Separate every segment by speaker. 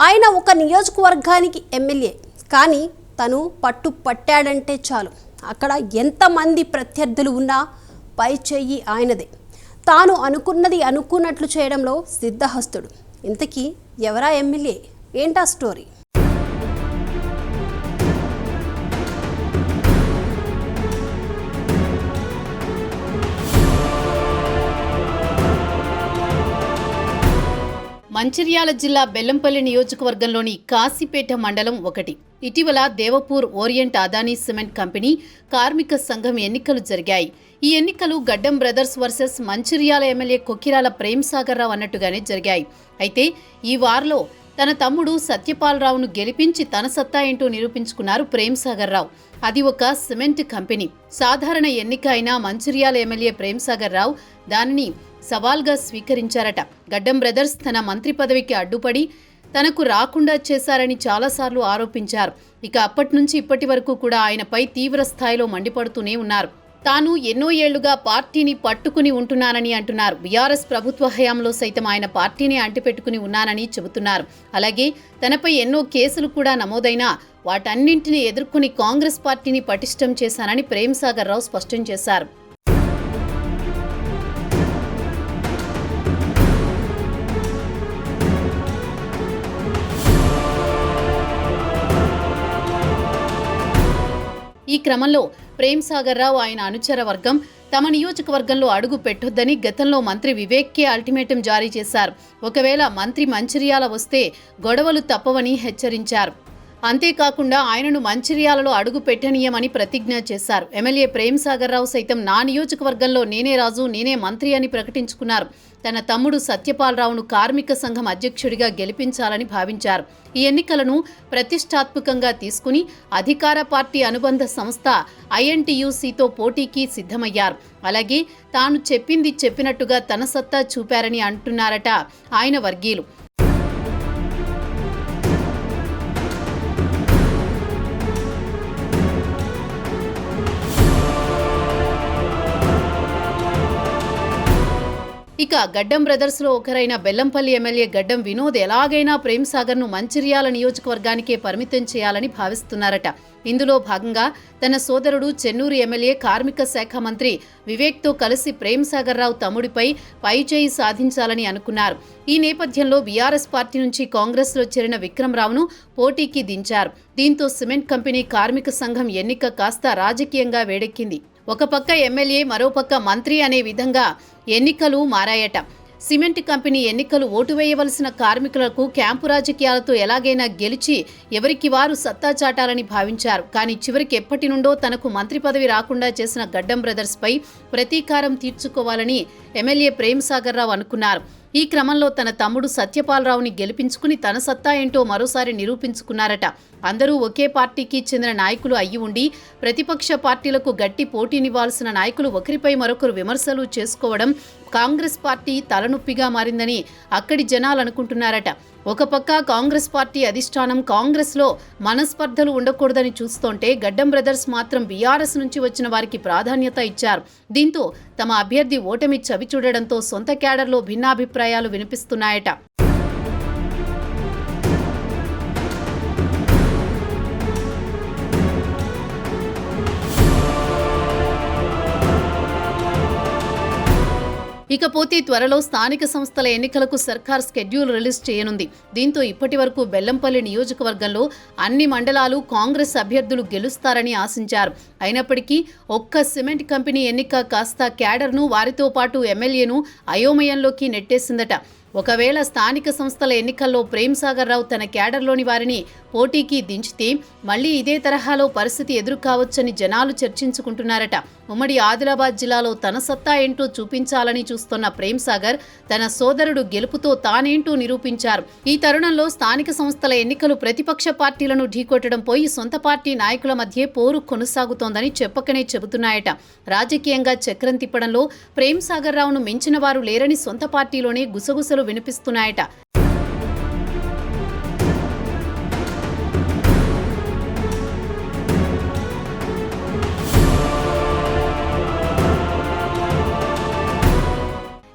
Speaker 1: ఆయన ఒక నియోజకవర్గానికి ఎమ్మెల్యే. కానీ తను పట్టు పట్టాడంటే చాలు. అక్కడ ఎంతమంది ప్రత్యర్థులు ఉన్నా పై చెయ్యి ఆయనదే. తాను అనుకున్నది అనుకున్నట్లు చేయడంలో సిద్ధహస్తుడు. ఇంతకీ ఎవరా ఎమ్మెల్యే? ఏంటా స్టోరీ?
Speaker 2: మంచిర్యాల జిల్లా బెల్లంపల్లి నియోజకవర్గంలోని కాశీపేట మండలం ఒకటి. ఇటీవల Devapur Orient Adani cement company కార్మిక సంఘం ఎన్నికలు జరిగాయి. ఈ ఎన్నికలు Gaddam brothers versus Mancherial MLA Kokkirala Prem Sagar Rao అన్నట్టుగానే జరిగాయి. అయితే ఈ వార్లో తన తమ్ముడు సత్యపాలరావును గెలిపించి తన సత్తా ఏంటో నిరూపించుకున్నారు ప్రేమ్ సాగర్ రావు అది ఒక సిమెంట్ కంపెనీ. సాధారణ ఎన్నిక అయినా మంచిర్యాల ఎమ్మెల్యే ప్రేమ్ సాగర్ రావు దానిని సవాల్గా స్వీకరించారట. గడ్డం బ్రదర్స్ తన మంత్రి పదవికి అడ్డుపడి తనకు రాకుండా చేశారని చాలాసార్లు ఆరోపించారు. ఇక అప్పటి నుంచి ఇప్పటి వరకు కూడా ఆయనపై తీవ్ర స్థాయిలో మండిపడుతూనే ఉన్నారు. తాను ఎన్నో ఏళ్ళుగా పార్టీని పట్టుకుని ఉంటున్నానని అంటున్నారు. బీఆర్ఎస్ ప్రభుత్వ హయాంలో సైతం ఆయన పార్టీని అంటిపెట్టుకుని ఉన్నానని చెబుతున్నారు. అలాగే తనపై ఎన్నో కేసులు కూడా నమోదైనా వాటన్నింటినీ ఎదుర్కొని కాంగ్రెస్ పార్టీని పటిష్టం చేశానని ప్రేమ్ సాగర్ రావు స్పష్టం చేశారు. ఈ క్రమంలో ప్రేమ్ సాగర్ రావు ఆయన అనుచర వర్గం తమ నియోజకవర్గంలో అడుగు పెట్టొద్దని గతంలో మంత్రి వివేక్కే అల్టిమేటం జారీ చేశారు. ఒకవేళ మంత్రి మంచిర్యాల వస్తే గొడవలు తప్పవని హెచ్చరించారు. అంతేకాకుండా ఆయనను మంచిర్యాలలో అడుగు పెట్టనీయమని ప్రతిజ్ఞ చేశారు. ఎమ్మెల్యే ప్రేమ్ సాగర్ రావు సైతం నా నియోజకవర్గంలో నేనే రాజు నేనే మంత్రి అని ప్రకటించుకున్నారు. తన తమ్ముడు సత్యపాలరావును కార్మిక సంఘం అధ్యక్షుడిగా గెలిపించాలని భావించారు. ఈ ఎన్నికలను ప్రతిష్టాత్మకంగా తీసుకుని అధికార పార్టీ అనుబంధ సంస్థ ఐఎన్టీయూసీతో పోటీకి సిద్ధమయ్యారు. అలాగే తాను చెప్పింది చెప్పినట్టుగా తన సత్తా చూపారని అంటున్నారట ఆయన వర్గీయులు. ఇక గడ్డం బ్రదర్స్లో ఒకరైన బెల్లంపల్లి ఎమ్మెల్యే గడ్డం వినోద్ ఎలాగైనా ప్రేమ్సాగర్ను మంచిర్యాల నియోజకవర్గానికే పరిమితం చేయాలని భావిస్తున్నారట. ఇందులో భాగంగా తన సోదరుడు చెన్నూరు ఎమ్మెల్యే కార్మిక శాఖ మంత్రి వివేక్తో కలిసి ప్రేమ్ సాగర్ రావు తమ్ముడిపై పైచేయి సాధించాలని అనుకున్నారు. ఈ నేపథ్యంలో బీఆర్ఎస్ పార్టీ నుంచి కాంగ్రెస్లో చేరిన విక్రమ్ రావును పోటీకి దించారు. దీంతో సిమెంట్ కంపెనీ కార్మిక సంఘం ఎన్నిక కాస్త రాజకీయంగా వేడెక్కింది. ఒక పక్క ఎమ్మెల్యే మరోపక్క మంత్రి అనే విధంగా ఎన్నికలు మారాయట. సిమెంట్ కంపెనీ ఎన్నికలు ఓటు వేయవలసిన కార్మికులకు క్యాంపు రాజకీయాలతో ఎలాగైనా గెలిచి ఎవరికి వారు సత్తా చాటాలని భావించారు. కానీ చివరికి ఎప్పటి నుండో తనకు మంత్రి పదవి రాకుండా చేసిన గడ్డం బ్రదర్స్పై ప్రతీకారం తీర్చుకోవాలని ఎమ్మెల్యే ప్రేమ్సాగర్ రావు అనుకున్నారు. ఈ క్రమంలో తన తమ్ముడు సత్యపాలరావుని గెలిపించుకుని తన సత్తా ఏంటో మరోసారి నిరూపించుకున్నారట. అందరూ ఒకే పార్టీకి చెందిన నాయకులు అయ్యి ఉండి ప్రతిపక్ష పార్టీలకు గట్టి పోటీనివ్వాల్సిన నాయకులు ఒకరిపై మరొకరు విమర్శలు చేసుకోవడం కాంగ్రెస్ పార్టీ తలనొప్పిగా మారిందని అక్కడి జనాలు అనుకుంటున్నారట. ఒక పక్క కాంగ్రెస్ పార్టీ అధిష్టానం కాంగ్రెస్లో మనస్పర్ధలు ఉండకూడదని చూస్తుంటే గడ్డం బ్రదర్స్ మాత్రం బీఆర్ఎస్ నుంచి వచ్చిన వారికి ప్రాధాన్యత ఇచ్చారు. దీంతో తమ అభ్యర్థి ఓటమి చవిచూడడంతో సొంత క్యాడర్లో భిన్నాభిప్రాయాలు వినిపిస్తున్నాయట. ఇకపోతే త్వరలో స్థానిక సంస్థల ఎన్నికలకు సర్కార్ స్కెడ్యూల్ రిలీజ్ చేయనుంది. దీంతో ఇప్పటి వరకు బెల్లంపల్లి నియోజకవర్గంలో అన్ని మండలాలు కాంగ్రెస్ అభ్యర్థులు గెలుస్తారని ఆశించారు. అయినప్పటికీ ఒక్క సిమెంట్ కంపెనీ ఎన్నిక కాస్త క్యాడర్ను వారితో పాటు ఎమ్మెల్యేను అయోమయంలోకి నెట్టేసిందట. ఒకవేళ స్థానిక సంస్థల ఎన్నికల్లో ప్రేమ్ సాగర్ రావు తన క్యాడర్లోని వారిని పోటీకి దించితే మళ్ళీ ఇదే తరహాలో పరిస్థితి ఎదురు కావచ్చని జనాలు చర్చించుకుంటున్నారట. ఉమ్మడి ఆదిలాబాద్ జిల్లాలో తన సత్తా ఏంటో చూపించాలని చూస్తున్న ప్రేమ్ సాగర్ తన సోదరుడు గెలుపుతో తానేంటో నిరూపించారు. ఈ తరుణంలో స్థానిక సంస్థల ఎన్నికలు ప్రతిపక్ష పార్టీలను ఢీకొట్టడం పోయి సొంత పార్టీ నాయకుల మధ్య పోరు కొనసాగుతోందని చెప్పకనే చెబుతున్నాయట. రాజకీయంగా చక్రం తిప్పడంలో ప్రేమ్ సాగర్ రావును మించిన వారు లేరని సొంత పార్టీలోనే గుసగుసలు వినిపిస్తున్నాయట.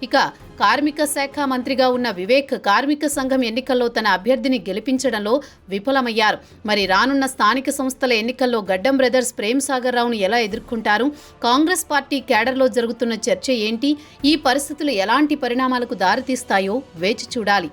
Speaker 2: ఇక కార్మిక శాఖ మంత్రిగా ఉన్న వివేక్ కార్మిక సంఘం ఎన్నికల్లో తన అభ్యర్థిని గెలిపించడంలో విఫలమయ్యారు. మరి రానున్న స్థానిక సంస్థల ఎన్నికల్లో గడ్డం బ్రదర్స్ ప్రేమ్ సాగర్ రావును ఎలా ఎదుర్కొంటారు? కాంగ్రెస్ పార్టీ కేడర్లో జరుగుతున్న చర్చ ఏంటి? ఈ పరిస్థితులు ఎలాంటి పరిణామాలకు దారితీస్తాయో వేచి చూడాలి.